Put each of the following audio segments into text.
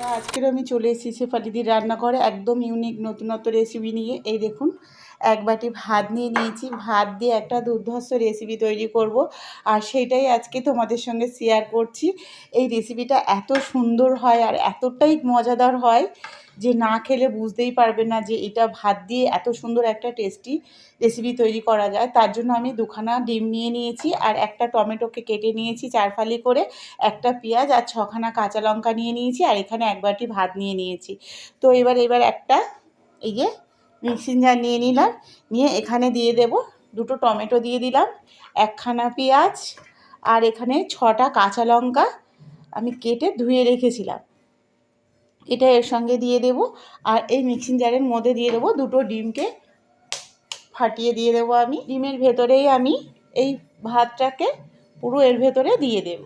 আজকের আমি চলে এসেছি শেফালিদির রান্নাঘরে একদম ইউনিক নতুনত্ব রেসিপি নিয়ে। এই দেখুন এক বাটি ভাত নিয়ে নিয়েছি। ভাত দিয়ে একটা দুর্ধর্ষ রেসিপি তৈরি করব। আর সেটাই আজকে তোমাদের সঙ্গে শেয়ার করছি। এই রেসিপিটা এত সুন্দর হয় আর এতটাই মজাদার হয় যে না খেলে বুঝতেই পারবে না যে এটা ভাত দিয়ে এত সুন্দর একটা টেস্টি রেসিপি তৈরি করা যায়। তার জন্য আমি দুখানা ডিম নিয়ে নিয়েছি আর একটা টমেটোকে কেটে নিয়েছি চার ফালি করে, একটা পেঁয়াজ আর ছখানা কাঁচা লঙ্কা নিয়ে নিয়েছি আর এখানে এক বাটি ভাত নিয়ে নিয়েছি। তো এবার এবার একটা এই যে মিক্সিং জার নিয়ে নিলাম। নিয়ে এখানে দিয়ে দেব দুটো টমেটো দিয়ে দিলাম, একখানা পেঁয়াজ, আর এখানে ছটা কাঁচা লঙ্কা আমি কেটে ধুয়ে রেখেছিলাম। এটা এর সঙ্গে দিয়ে দেব, আর এই মিক্সিং জারের মধ্যে দিয়ে দেবো দুটো ডিমকে ফাটিয়ে দিয়ে দেবো আমি। ডিমের ভেতরেই আমি এই ভাতটাকে পুরো এর ভেতরে দিয়ে দেব।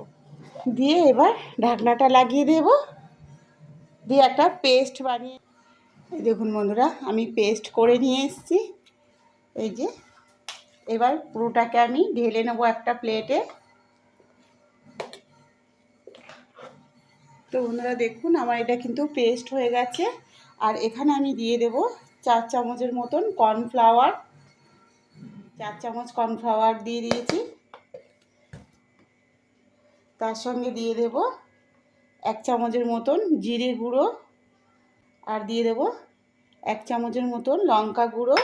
দিয়ে এবার ঢাকনাটা লাগিয়ে দেব। দিয়ে একটা পেস্ট বানিয়ে এই দেখুন বন্ধুরা, আমি পেস্ট করে নিয়ে এসেছি। এই যে, এবার পুরোটাকে আমি ঢেলে নেব একটা প্লেটে তো বন্ধুরা, দেখুন আমার এটা কিন্তু পেস্ট হয়ে গেছে। আর এখানে আমি দিয়ে দেব চার চামচের মতন কর্নফ্লাওয়ার চার চামচ কর্নফ্লাওয়ার দিয়ে দিয়েছি। তার সঙ্গে দিয়ে দেব এক চামচের মতন জিরে গুঁড়ো। আর দিয়ে দেব এক চামচের মতন লঙ্কা গুঁড়ো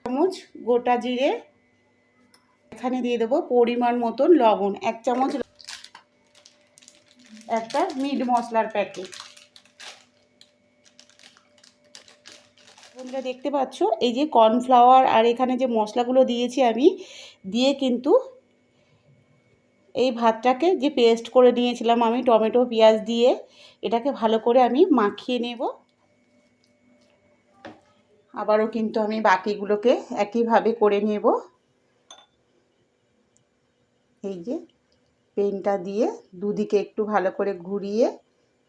চামচ গোটা জিরে, এখানে দিয়ে দেবো পরিমাণ মতন লবণ, এক চামচ একটা মিট মশলার প্যাকেট। বন্ধুরা, দেখতে পাচ্ছ? এই যে কর্নফ্লাওয়ার আর এখানে যে মশলাগুলো দিয়েছি আমি, দিয়ে কিন্তু এই ভাতটাকে যে পেস্ট করে নিয়েছিলাম আমি টমেটো, পেঁয়াজ দিয়ে, এটাকে ভালো করে আমি মাখিয়ে নেব। আবারও কিন্তু আমি বাকিগুলোকে একইভাবে করে নেব। এই যে পেনটা দিয়ে দুদিকে একটু ভালো করে ঘুরিয়ে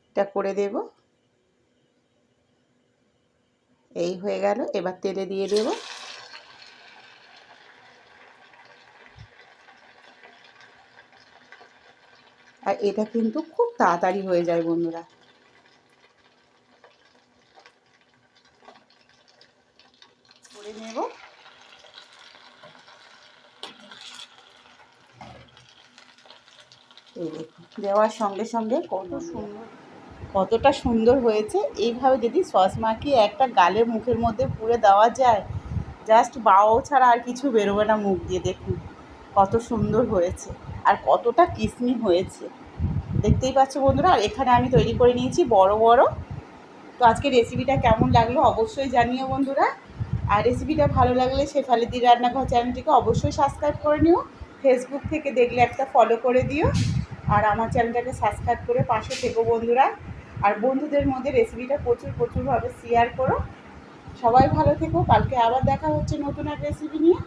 এটা করে দেব। এই হয়ে গেল, এবার তেলে দিয়ে দেব। আর এটা কিন্তু খুব তাড়াতাড়ি হয়ে যায় বন্ধুরা। করে নেব। দেওয়ার সঙ্গে সঙ্গে কত সুন্দর, কতটা সুন্দর হয়েছে। এইভাবে যদি সস মাখিয়ে একটা গালের মুখের মধ্যে পুরে দেওয়া যায় জাস্ট বাও ছাড়া আর কিছু বেরোবে না মুখ দিয়ে, দেখুন কত সুন্দর হয়েছে আর কতটা কিসমি হয়েছে। দেখতেই পাচ্ছ বন্ধুরা, আর এখানে আমি তৈরি করে নিয়েছি বড় বড়। তো আজকে রেসিপিটা কেমন লাগল অবশ্যই জানিও বন্ধুরা। আর রেসিপিটা ভালো লাগলে শেফালিদি রান্নাঘর চ্যানেলটিকে অবশ্যই সাবস্ক্রাইব করে নিও। ফেসবুক থেকে দেখলে একটা ফলো করে দিও। আর আমার চ্যানেলটাকে সাবস্ক্রাইব করে পাশে থেকো বন্ধুরা। আর বন্ধুদের মধ্যে রেসিপিটা প্রচুর, প্রচুরভাবে শেয়ার করো। সবাই ভালো থেকো। কালকে আবার দেখা হচ্ছে নতুন এক রেসিপি নিয়ে।